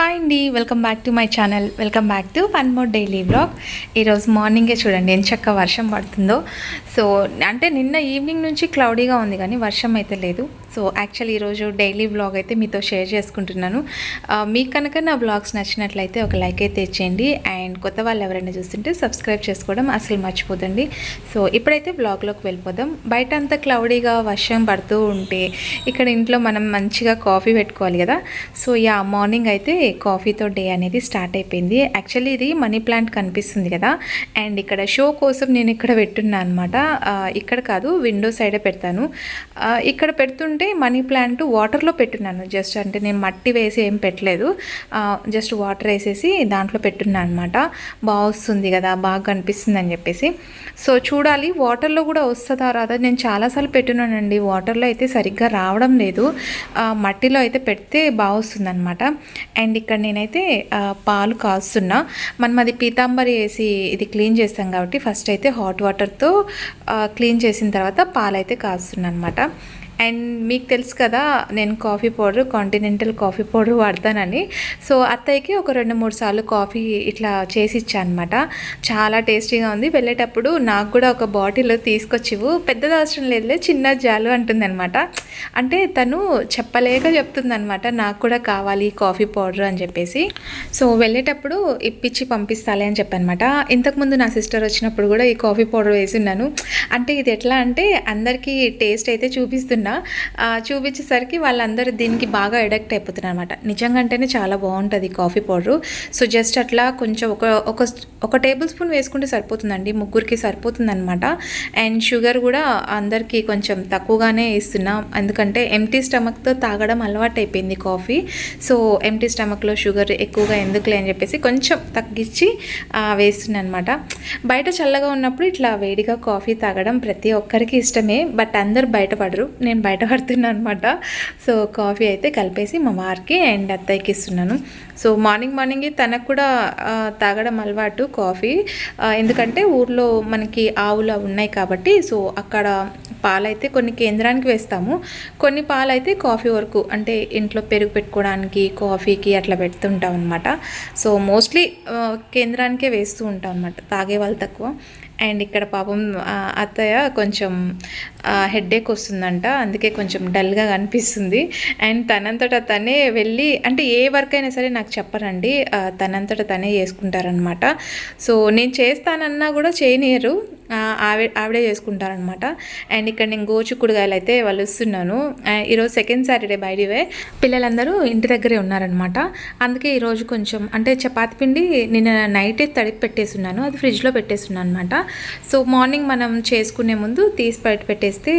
Hi అండి. Welcome back to my channel. Welcome back to one more daily blog ఈరోజు మార్నింగే చూడండి ఎంత చక్క వర్షం పడుతుందో. సో అంటే నిన్న ఈవినింగ్ నుంచి క్లౌడీగా ఉంది కానీ వర్షం అయితే లేదు. సో యాక్చువల్లీ ఈరోజు డైలీ బ్లాగ్ అయితే మీతో షేర్ చేసుకుంటున్నాను. మీకు కనుక నా బ్లాగ్స్ నచ్చినట్లయితే ఒక లైక్ అయితే ఇచ్చేయండి. అండ్ కొత్త వాళ్ళు ఎవరైనా చూస్తుంటే సబ్స్క్రైబ్ చేసుకోవడం అసలు మర్చిపోదండి సో ఇప్పుడైతే బ్లాగ్లోకి వెళ్ళిపోదాం. బయట అంతా క్లౌడీగా వర్షం పడుతూ ఉంటే ఇక్కడ ఇంట్లో మనం మంచిగా కాఫీ పెట్టుకోవాలి కదా. సో యా మార్నింగ్ అయితే కాఫీతో డే అనేది స్టార్ట్ అయిపోయింది. యాక్చువల్లీ ఇది మనీ ప్లాంట్ కనిపిస్తుంది కదా. అండ్ ఇక్కడ షో కోసం నేను ఇక్కడ పెట్టున్నా అనమాట ఇక్కడ కాదు విండో సైడే పెడతాను. ఇక్కడ పెడుతుంటే మనీ ప్లాంట్ వాటర్లో పెట్టున్నాను. జస్ట్ అంటే నేను మట్టి వేసి ఏం పెట్టలేదు. జస్ట్ వాటర్ వేసేసి దాంట్లో పెట్టున్నా అనమాట బాగా వస్తుంది కదా బాగా కనిపిస్తుంది అని చెప్పేసి. సో చూడాలి వాటర్లో కూడా వస్తుందా రాదా? నేను చాలాసార్లు పెట్టున్నానండి. వాటర్లో అయితే సరిగ్గా రావడం లేదు. మట్టిలో అయితే పెడితే బాగా వస్తుంది అనమాట అండ్ ఇక్కడ నేనైతే పాలు కాస్తున్నా మనం అది పీతాంబరి వేసి ఇది క్లీన్ చేస్తాం కాబట్టి ఫస్ట్ అయితే హాట్ వాటర్తో క్లీన్ చేసిన తర్వాత పాలు అయితే కాస్తున్నా అనమాట అండ్ మీకు తెలుసు కదా నేను coffee powder Continental coffee powder వాడతానని. So అత్తయ్యకి ఒక రెండు మూడు సార్లు కాఫీ ఇట్లా చేసి ఇచ్చా అనమాట చాలా టేస్టీగా ఉంది. వెళ్ళేటప్పుడు నాకు కూడా ఒక బాటిల్ తీసుకొచ్చివు. పెద్దది అవసరం లేదులే చిన్న జాలు అంటుంది అనమాట అంటే తను చెప్పలేక చెప్తుంది అనమాట నాకు కూడా కావాలి కాఫీ పౌడర్ అని చెప్పేసి. సో వెళ్ళేటప్పుడు ఇప్పించి పంపిస్తాలే అని చెప్పనమాట ఇంతకుముందు నా సిస్టర్ వచ్చినప్పుడు కూడా ఈ కాఫీ పౌడర్ వేసి ఉన్నాను. అంటే ఇది ఎట్లా అంటే అందరికీ టేస్ట్ అయితే చూపిస్తున్నా. ఆ, చూపించేసరికి వాళ్ళందరూ దీనికి బాగా అడక్ట్ అయిపోతున్నారు అనమాట నిజంగా అంటేనే చాలా బాగుంటుంది కాఫీ పౌడరు. సో జస్ట్ అట్లా కొంచెం ఒక ఒక ఒక టేబుల్ స్పూన్ వేసుకుంటే సరిపోతుందండి. ముగ్గురికి సరిపోతుంది అనమాట అండ్ షుగర్ కూడా అందరికీ కొంచెం తక్కువగానే ఇస్తున్నాం. ఎందుకంటే ఎంటీ స్టమక్తో తాగడం అలవాటు అయిపోయింది కాఫీ. సో ఎంటీ స్టమక్లో షుగర్ ఎక్కువగా ఎందుకులే అని చెప్పేసి కొంచెం తగ్గించి వేస్తున్నాను అనమాట బయట చల్లగా ఉన్నప్పుడు ఇట్లా వేడిగా కాఫీ తాగడం ప్రతి ఒక్కరికి ఇష్టమే. బట్ అందరు బయటపడరు. నేను బయటపడుతున్నాను అనమాట సో కాఫీ అయితే కలిపేసి మా వారికి అండ్ అత్తయ్యకి ఇస్తున్నాను. సో మార్నింగ్ మార్నింగ్ తనకు కూడా తాగడం అలవాటు కాఫీ. ఎందుకంటే ఊర్లో మనకి ఆవులు అవి ఉన్నాయి కాబట్టి సో అక్కడ పాలైతే కొన్ని కేంద్రానికి వేస్తాము. కొన్ని పాలైతే కాఫీ వరకు అంటే ఇంట్లో పెరుగు పెట్టుకోవడానికి కాఫీకి అట్లా పెడుతుంటాం అనమాట సో మోస్ట్లీ కేంద్రానికే వేస్తూ ఉంటాం అనమాట తాగే వాళ్ళు తక్కువ. అండ్ ఇక్కడ పాపం అత్తయ్య కొంచెం హెడ్ఏక్ వస్తుందంట. అందుకే కొంచెం డల్గా కనిపిస్తుంది. అండ్ తనంతట తనే వెళ్ళి అంటే ఏ వర్క్ అయినా సరే నాకు చెప్పరండి. తనంతట తనే చేసుకుంటారనమాట సో నేను చేస్తానన్నా కూడా చేయనియరు. ఆవిడ ఆవిడే చేసుకుంటారనమాట అండ్ ఇక్కడ నేను గోచుకుడుగాయలు అయితే వాళ్ళు వస్తున్నాను ఈరోజు సెకండ్ సాటర్డే బయటివే పిల్లలందరూ ఇంటి దగ్గరే ఉన్నారనమాట అందుకే ఈరోజు కొంచెం అంటే చపాతి పిండి నిన్న నైటే తడిపి పెట్టేస్తున్నాను. అది ఫ్రిడ్జ్లో పెట్టేస్తున్నాను అనమాట సో మార్నింగ్ మనం చేసుకునే ముందు తీసి బయట పెట్టేస్తే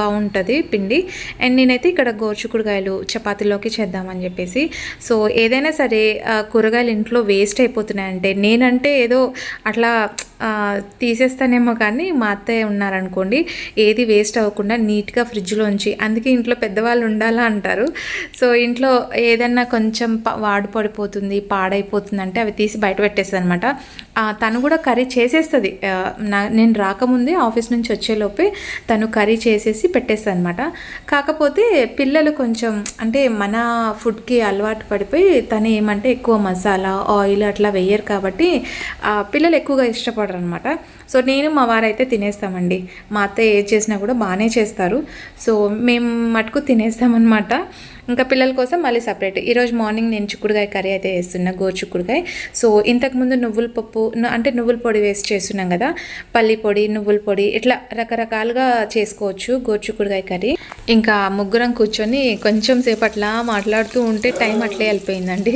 బాగుంటుంది పిండి. అండ్ నేనైతే ఇక్కడ గోరుచుకుడుగాయలు చపాతీలోకి చేద్దామని చెప్పేసి. సో ఏదైనా సరే కూరగాయలు ఇంట్లో వేస్ట్ అయిపోతున్నాయంటే నేనంటే ఏదో అట్లా తీసేస్తానేమో కానీ మా అత్తయ్య ఉన్నారనుకోండి ఏది వేస్ట్ అవ్వకుండా నీట్గా ఫ్రిడ్జ్లోంచి అందుకే ఇంట్లో పెద్దవాళ్ళు ఉండాలా అంటారు. సో ఇంట్లో ఏదన్నా కొంచెం ప- వాడు పడిపోతుంది పాడైపోతుంది అంటే అవి తీసి బయట పెట్టేస్తుంది అనమాట తను కూడా కర్రీ చేసేస్తుంది. నేను రాకముందే ఆఫీస్ నుంచి వచ్చేలోపే తను కర్రీ చేసేసి పెట్టేస్తుంది అనమాట కాకపోతే పిల్లలు కొంచెం అంటే మన ఫుడ్కి అలవాటు పడిపోయి తను ఏమంటే ఎక్కువ మసాలా ఆయిల్ అట్లా వేయరు కాబట్టి పిల్లలు ఎక్కువగా ఇష్టపడతారు అనమాట సో నేను మా వారైతే తినేస్తామండి. మా అత్త ఏది చేసినా కూడా బాగానే చేస్తారు. సో మేము మటుకు తినేస్తామన్నమాట. ఇంకా పిల్లల కోసం మళ్ళీ సపరేట్ ఈరోజు మార్నింగ్ నేను చిక్కుడుకాయ కర్రీ అయితే వేస్తున్నా గోరు చిక్కుడుకాయ సో ఇంతకుముందు నువ్వుల పప్పు అంటే నువ్వుల పొడి వేసి చేస్తున్నాం కదా పల్లి పొడి నువ్వుల పొడి ఇట్లా రకరకాలుగా చేసుకోవచ్చు గోరు చిక్కుడుకాయ కర్రీ. ఇంకా ముగ్గురం కూర్చొని కొంచెం సేపు అట్లా మాట్లాడుతూ ఉంటే టైం అట్లే వెళ్ళిపోయిందండి.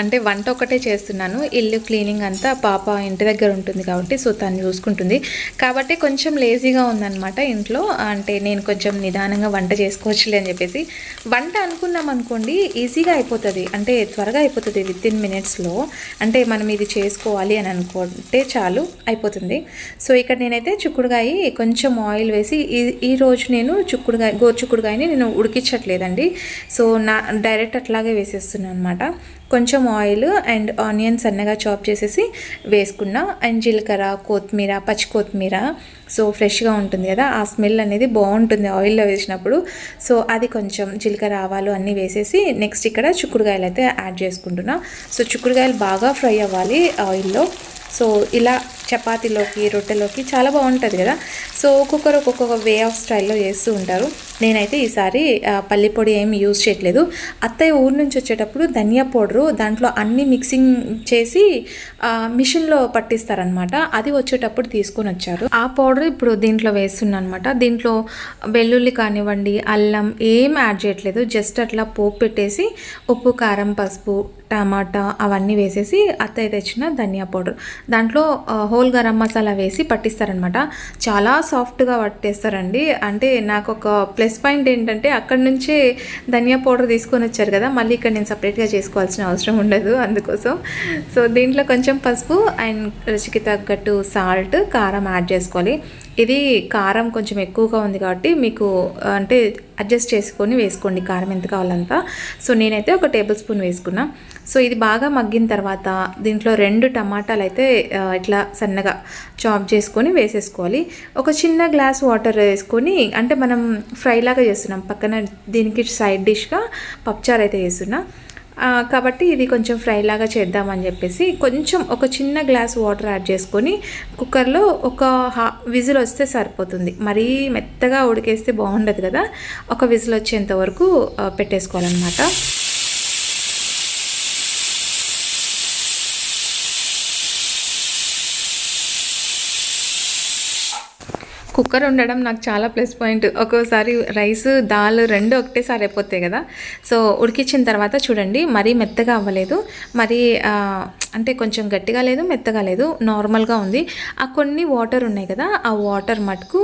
అంటే వంట ఒకటే చేస్తున్నాను. ఇల్లు క్లీనింగ్ అంతా పాప ఇంటి దగ్గర ఉంటుంది కాబట్టి సో తను చూసుకుంటుంది. కాబట్టి కొంచెం లేజీగా ఉందన్నమాట ఇంట్లో. అంటే నేను కొంచెం నిదానంగా వంట చేసుకోవచ్చులే అని చెప్పేసి. వంట అనుకున్న అనుకోండి ఈజీగా అయిపోతుంది. అంటే త్వరగా అయిపోతుంది విత్ ఇన్ మినిట్స్లో అంటే మనం ఇది చేసుకోవాలి అని అనుకుంటే చాలు అయిపోతుంది. సో ఇక్కడ నేనైతే చుక్కుడుగాయ కొంచెం ఆయిల్ వేసి ఈ ఈ రోజు నేను చుక్కుడుగాయ గోరు నేను ఉడికించట్లేదండి. సో నా డైరెక్ట్ అట్లాగే వేసేస్తున్నాను అనమాట కొంచెం ఆయిల్ అండ్ ఆనియన్స్ సన్నగా చాప్ చేసేసి వేసుకున్నా. అండ్ జీలకర్ర కొత్తిమీర పచ్చి కొత్తిమీర. సో ఫ్రెష్గా ఉంటుంది కదా ఆ స్మెల్ అనేది బాగుంటుంది ఆయిల్లో వేసినప్పుడు. సో అది కొంచెం జీలకర్ర ఆవాలు అన్నీ వేసేసి నెక్స్ట్ ఇక్కడ చిక్కుడుకాయలు అయితే యాడ్ చేసుకుంటున్నా. సో చిక్కుడుకాయలు బాగా ఫ్రై అవ్వాలి ఆయిల్లో. సో ఇలా చపాతీలోకి రొట్టెలోకి చాలా బాగుంటుంది కదా. సో ఒక్కొక్కరు ఒక్కొక్క వే ఆఫ్ స్టైల్లో చేస్తూ ఉంటారు. నేనైతే ఈసారి పల్లి పొడి ఏమి యూజ్ చేయట్లేదు. అత్తయ్య ఊరు నుంచి వచ్చేటప్పుడు ధనియా పౌడరు దాంట్లో అన్ని మిక్సింగ్ చేసి మిషన్లో పట్టిస్తారనమాట అది వచ్చేటప్పుడు తీసుకొని వచ్చారు. ఆ పౌడర్ ఇప్పుడు దీంట్లో వేస్తున్నాను అనమాట దీంట్లో వెల్లుల్లి కానివ్వండి అల్లం ఏం యాడ్ చేయట్లేదు. జస్ట్ అట్లా పోపు పెట్టేసి ఉప్పు కారం పసుపు టమాటా అవన్నీ వేసేసి అత్తయ్య తెచ్చిన ధనియా పౌడర్. దాంట్లో హోల్ గరం మసాలా వేసి పట్టిస్తారనమాట. చాలా సాఫ్ట్గా పట్టేస్తారండి. అంటే నాకు ఒక ప్లస్ పాయింట్ ఏంటంటే అక్కడ నుంచే ధనియా పౌడర్ తీసుకొని వచ్చారు కదా మళ్ళీ ఇక్కడ నేను సపరేట్గా చేసుకోవాల్సిన అవసరం ఉండదు అందుకోసం. సో దీంట్లో కొంచెం పసుపు అండ్ రుచికి తగ్గట్టు సాల్ట్ కారం యాడ్ చేసుకోవాలి. ఇది కారం కొంచెం ఎక్కువగా ఉంది కాబట్టి మీకు అంటే అడ్జస్ట్ చేసుకొని వేసుకోండి కారం ఎంత కావాలంతా. సో నేనైతే ఒక టేబుల్ స్పూన్ వేసుకున్నా. సో ఇది బాగా మగ్గిన తర్వాత దీంట్లో రెండు టమాటాలు అయితే ఇట్లా సన్నగా చాప్ చేసుకొని వేసేసుకోవాలి. ఒక చిన్న గ్లాస్ వాటర్ వేసుకొని అంటే మనం ఫ్రైలాగా చేస్తున్నాం. పక్కన దీనికి సైడ్ డిష్గా పప్చారు అయితే చేస్తున్నా. కాబట్టి ఇది కొంచెం ఫ్రై లాగా చేద్దామని చెప్పేసి కొంచెం ఒక చిన్న గ్లాస్ వాటర్ యాడ్ చేసుకొని కుక్కర్లో ఒక హా విజిల్ వస్తే సరిపోతుంది. మరీ మెత్తగా ఉడికేస్తే బాగుండదు కదా. ఒక విజిల్ వచ్చేంత వరకు పెట్టేసుకోవాలన్నమాట. కుక్కర్ ఉండడం నాకు చాలా ప్లస్ పాయింట్. ఒక్కోసారి రైస్ దాల్ రెండు ఒకటేసారి అయిపోతాయి కదా. సో ఉడికించిన తర్వాత చూడండి మరీ మెత్తగా అవ్వలేదు. మరీ అంటే కొంచెం గట్టిగా లేదు మెత్తగా లేదు నార్మల్గా ఉంది. ఆ కొన్ని వాటర్ ఉన్నాయి కదా ఆ వాటర్ మటుకు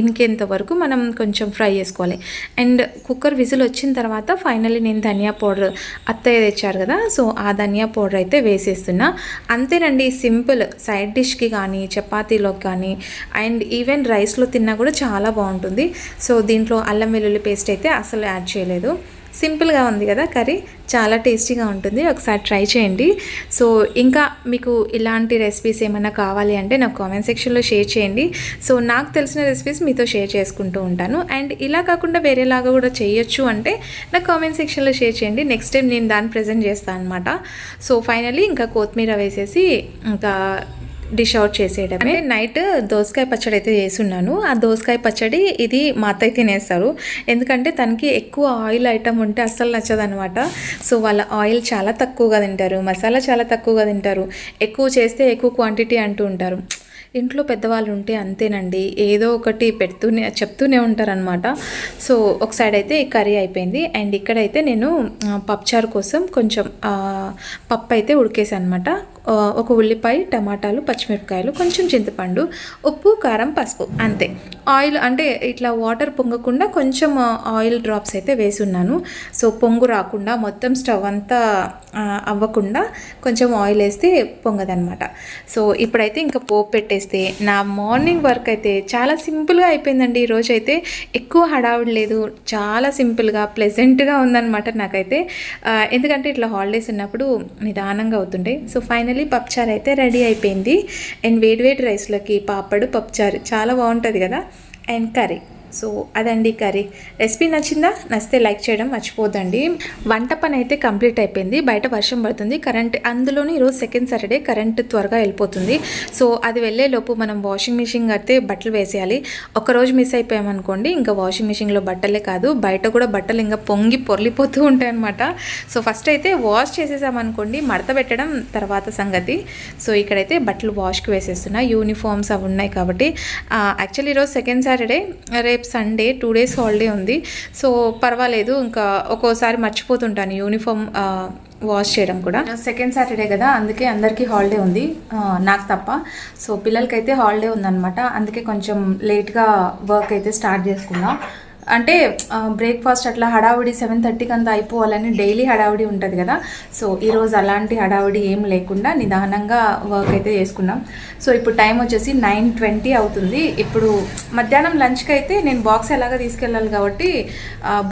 ఇంకేంత వరకు మనం కొంచెం ఫ్రై చేసుకోవాలి. అండ్ కుక్కర్ విజిల్ వచ్చిన తర్వాత ఫైనల్లీ నేను ధనియా పౌడర్ అత్తయ్య తెచ్చారు కదా సో ఆ ధనియా పౌడర్ అయితే వేసేస్తున్నా. అంతేనండి సింపుల్ సైడ్ డిష్కి కానీ చపాతీలోకి కానీ అండ్ ఈవెన్ రైస్లో తిన్నా కూడా చాలా బాగుంటుంది. సో దీంట్లో అల్లం వెల్లుల్లి పేస్ట్ అయితే అసలు యాడ్ చేయలేదు. సింపుల్గా ఉంది కదా కర్రీ. చాలా టేస్టీగా ఉంటుంది. ఒకసారి ట్రై చేయండి. సో ఇంకా మీకు ఇలాంటి రెసిపీస్ ఏమైనా కావాలి అంటే నాకు కామెంట్ సెక్షన్లో షేర్ చేయండి. సో నాకు తెలిసిన రెసిపీస్ మీతో షేర్ చేసుకుంటూ ఉంటాను. అండ్ ఇలా కాకుండా వేరేలాగా కూడా చేయొచ్చు అంటే నాకు కామెంట్ సెక్షన్లో షేర్ చేయండి. నెక్స్ట్ టైం నేను దాన్ని ప్రజెంట్ చేస్తాను అనమాట సో ఫైనలీ ఇంకా కొత్తిమీర వేసేసి ఇంకా డిష్ అవుట్ చేసేయడమే. నైట్ దోసకాయ పచ్చడి అయితే చేసున్నాను ఆ దోసకాయ పచ్చడి ఇది మా అత్తయ్య తినేస్తారు. ఎందుకంటే తనకి ఎక్కువ ఆయిల్ ఐటమ్ ఉంటే అస్సలు నచ్చదనమాట సో వాళ్ళ ఆయిల్ చాలా తక్కువగా తింటారు. మసాలా చాలా తక్కువగా తింటారు. ఎక్కువ చేస్తే ఎక్కువ క్వాంటిటీ అంటూ ఉంటారు. ఇంట్లో పెద్దవాళ్ళు ఉంటే అంతేనండి. ఏదో ఒకటి పెడుతూనే చెప్తూనే ఉంటారనమాట సో ఒక సైడ్ అయితే ఈ కర్రీ అయిపోయింది. అండ్ ఇక్కడైతే నేను పప్పుచారు కోసం కొంచెం పప్పు అయితే ఉడికేసాను అనమాట ఒక ఉల్లిపాయ టమాటాలు పచ్చిమిరపకాయలు కొంచెం చింతపండు ఉప్పు కారం పసుపు అంతే. ఆయిల్ అంటే ఇట్లా వాటర్ పొంగకుండా కొంచెం ఆయిల్ డ్రాప్స్ అయితే వేసి ఉన్నాను సో పొంగు రాకుండా మొత్తం స్టవ్ అంతా అవ్వకుండా కొంచెం ఆయిల్ వేస్తే పొంగదనమాట సో ఇప్పుడైతే ఇంకా పోపు పెట్టేస్తే నా మార్నింగ్ వర్క్ అయితే చాలా సింపుల్గా అయిపోయిందండి. ఈరోజు అయితే ఎక్కువ హడావుడి లేదు. చాలా సింపుల్గా ప్లెజెంట్గా ఉందన్నమాట నాకైతే. ఎందుకంటే ఇట్లా హాలిడేస్ ఉన్నప్పుడు నిదానంగా అవుతుండే. సో ఫైనల్ పప్చార్ అయితే రెడీ అయిపోయింది. అండ్ వేడివేడి రైస్లోకి పాపడు పప్చారు చాలా బాగుంటుంది కదా? And curry. సో అదండి కర్రీ. రెసిపీ నచ్చిందా? నచ్చితే లైక్ చేయడం మర్చిపోద్దండి. వంట పని అయితే కంప్లీట్ అయిపోయింది. బయట వర్షం పడుతుంది. కరెంట్ అందులోని ఈరోజు సెకండ్ సాటర్డే కరెంట్ త్వరగా వెళ్ళిపోతుంది. సో అది వెళ్ళేలోపు మనం వాషింగ్ మిషన్ కడితే బట్టలు వేసేయాలి. ఒకరోజు మిస్ అయిపోయామనుకోండి ఇంకా వాషింగ్ మిషన్లో బట్టలే కాదు. బయట కూడా బట్టలు ఇంకా పొంగి పొర్లిపోతూ ఉంటాయి అనమాట సో ఫస్ట్ అయితే వాష్ చేసేసామనుకోండి మడత పెట్టడం తర్వాత సంగతి. సో ఇక్కడైతే బట్టలు వాష్కి వేసేస్తున్నా. యూనిఫామ్స్ అవి ఉన్నాయి కాబట్టి. యాక్చువల్లీ ఈరోజు సెకండ్ సాటర్డే రేపు సండే టూ డేస్ హాలిడే ఉంది. సో పర్వాలేదు ఇంకా ఒక్కోసారి మర్చిపోతుంటాను యూనిఫామ్ వాష్ చేయడం కూడా. సెకండ్ సాటర్డే కదా అందుకే అందరికీ హాలిడే ఉంది. నాకు తప్ప. సో పిల్లలకైతే హాలిడే ఉందన్నమాట. అందుకే కొంచెం లేట్గా వర్క్ అయితే స్టార్ట్ చేసుకున్నా. అంటే బ్రేక్ఫాస్ట్ అట్లా హడావుడి సెవెన్ థర్టీకి అంతా అయిపోవాలని డైలీ హడావుడి ఉంటుంది కదా. సో ఈరోజు అలాంటి హడావుడి ఏం లేకుండా నిదానంగా వర్క్ అయితే చేసుకున్నాం. సో ఇప్పుడు టైం వచ్చేసి నైన్ ట్వంటీ అవుతుంది. ఇప్పుడు మధ్యాహ్నం లంచ్కి అయితే నేను బాక్స్ ఎలాగ తీసుకెళ్ళాలి కాబట్టి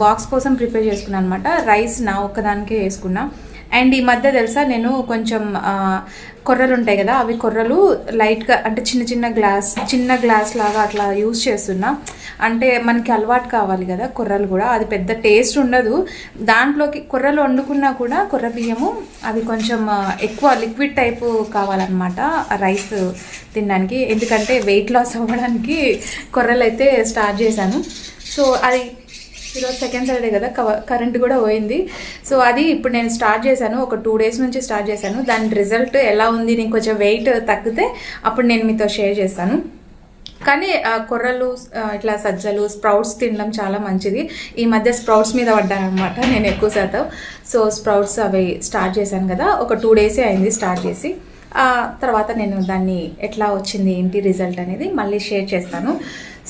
బాక్స్ కోసం ప్రిపేర్ చేసుకున్నాను అనమాట రైస్ నా ఒక్కదానికే వేసుకున్నాను అండ్ ఈ మధ్య తెలుసా నేను కొంచెం కొర్రలు ఉంటాయి కదా అవి కొర్రలు లైట్గా అంటే చిన్న చిన్న గ్లాస్ చిన్న గ్లాస్ లాగా అట్లా యూస్ చేస్తున్నా. అంటే మనకి అలవాటు కావాలి కదా కొర్రలు కూడా అది పెద్ద టేస్ట్ ఉండదు. దాంట్లోకి కొర్రలు వండుకున్నా కూడా కొర్ర బియ్యము అవి కొంచెం ఎక్కువ లిక్విడ్ టైపు కావాలన్నమాట రైస్ తినడానికి. ఎందుకంటే వెయిట్ లాస్ అవ్వడానికి కొర్రలు అయితే స్టార్ట్ చేశాను. సో అది ఈరోజు సెకండ్ సాటర్డే కదా కరెంట్ కూడా పోయింది. సో అది ఇప్పుడు నేను స్టార్ట్ చేశాను ఒక టూ డేస్ నుంచి స్టార్ట్ చేశాను. దాని రిజల్ట్ ఎలా ఉంది నేను కొంచెం వెయిట్ తగ్గితే అప్పుడు నేను మీతో షేర్ చేస్తాను. కానీ కొర్రలు ఇట్లా సజ్జలు స్ప్రౌట్స్ తినడం చాలా మంచిది. ఈ మధ్య స్ప్రౌట్స్ మీద పడ్డానమాట నేను ఎక్కువ శాతం. సో స్ప్రౌట్స్ అవి స్టార్ట్ చేశాను కదా ఒక టూ డేసే అయింది స్టార్ట్ చేసి. తర్వాత నేను దాన్ని ఎట్లా వచ్చింది ఏంటి రిజల్ట్ అనేది మళ్ళీ షేర్ చేస్తాను.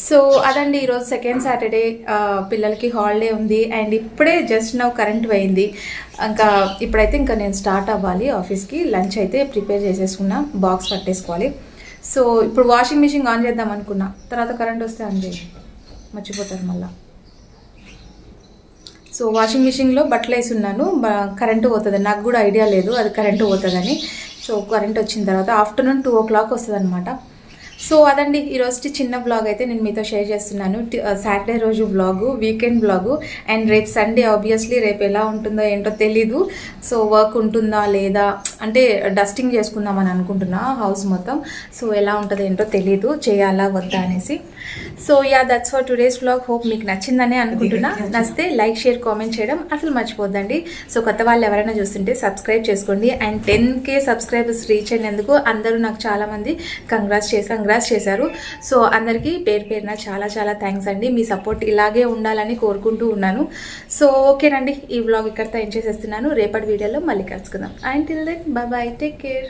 సో అదండి ఈరోజు సెకండ్ సాటర్డే పిల్లలకి హాలిడే ఉంది. అండ్ ఇప్పుడే జస్ట్ నవ్ కరెంట్ పోయింది. ఇంకా ఇప్పుడైతే ఇంకా నేను స్టార్ట్ అవ్వాలి ఆఫీస్కి లంచ్ అయితే ప్రిపేర్ చేసేసుకున్నా బాక్స్ పట్టేసుకోవాలి. సో ఇప్పుడు వాషింగ్ మిషన్ ఆన్ చేద్దాం అనుకున్నా. తర్వాత కరెంట్ వస్తే ఆన్ చేయండి మర్చిపోతారు మళ్ళీ. సో వాషింగ్ మిషన్లో బట్టలు వేసి ఉన్నాను కరెంటు పోతుంది. నాకు కూడా ఐడియా లేదు అది కరెంటు పోతుందని. సో కరెంట్ వచ్చిన తర్వాత ఆఫ్టర్నూన్ టూ ఓ క్లాక్ వస్తుంది అనమాట సో అదండి ఈరోజు చిన్న బ్లాగ్ అయితే నేను మీతో షేర్ చేస్తున్నాను. సాటర్డే రోజు బ్లాగు వీకెండ్ బ్లాగు అండ్ రేపు సండే ఆబ్వియస్లీ రేపు ఎలా ఉంటుందో ఏంటో తెలీదు. సో వర్క్ ఉంటుందా లేదా అంటే డస్టింగ్ చేసుకుందామని అనుకుంటున్నా హౌస్ మొత్తం. సో ఎలా ఉంటుందో ఏంటో తెలీదు చేయాలా వద్దా అనేసి. So yeah that's for today's blog hope మీకు నచ్చిందని అనుకుంటున్నా. నచ్చితే లైక్ షేర్ కామెంట్ చేయడం అసలు మర్చిపోద్దండి. సో కొత్త వాళ్ళు ఎవరైనా చూస్తుంటే సబ్స్క్రైబ్ చేసుకోండి. And ten K subscribers reach అయినందుకు అందరూ నాకు చాలా మంది కంగ్రాట్స్ చేసి కంగ్రాట్స్ చేశారు. సో అందరికీ పేరు పేరున చాలా చాలా థ్యాంక్స్ అండి. మీ సపోర్ట్ ఇలాగే ఉండాలని కోరుకుంటూ ఉన్నాను. సో ఓకేనండి. ఈ బ్లాగ్ ఇక్కడితో ఏం చేసేస్తున్నాను. రేపటి వీడియోలో మళ్ళీ కలుసుకుందాం. And till then bye bye take care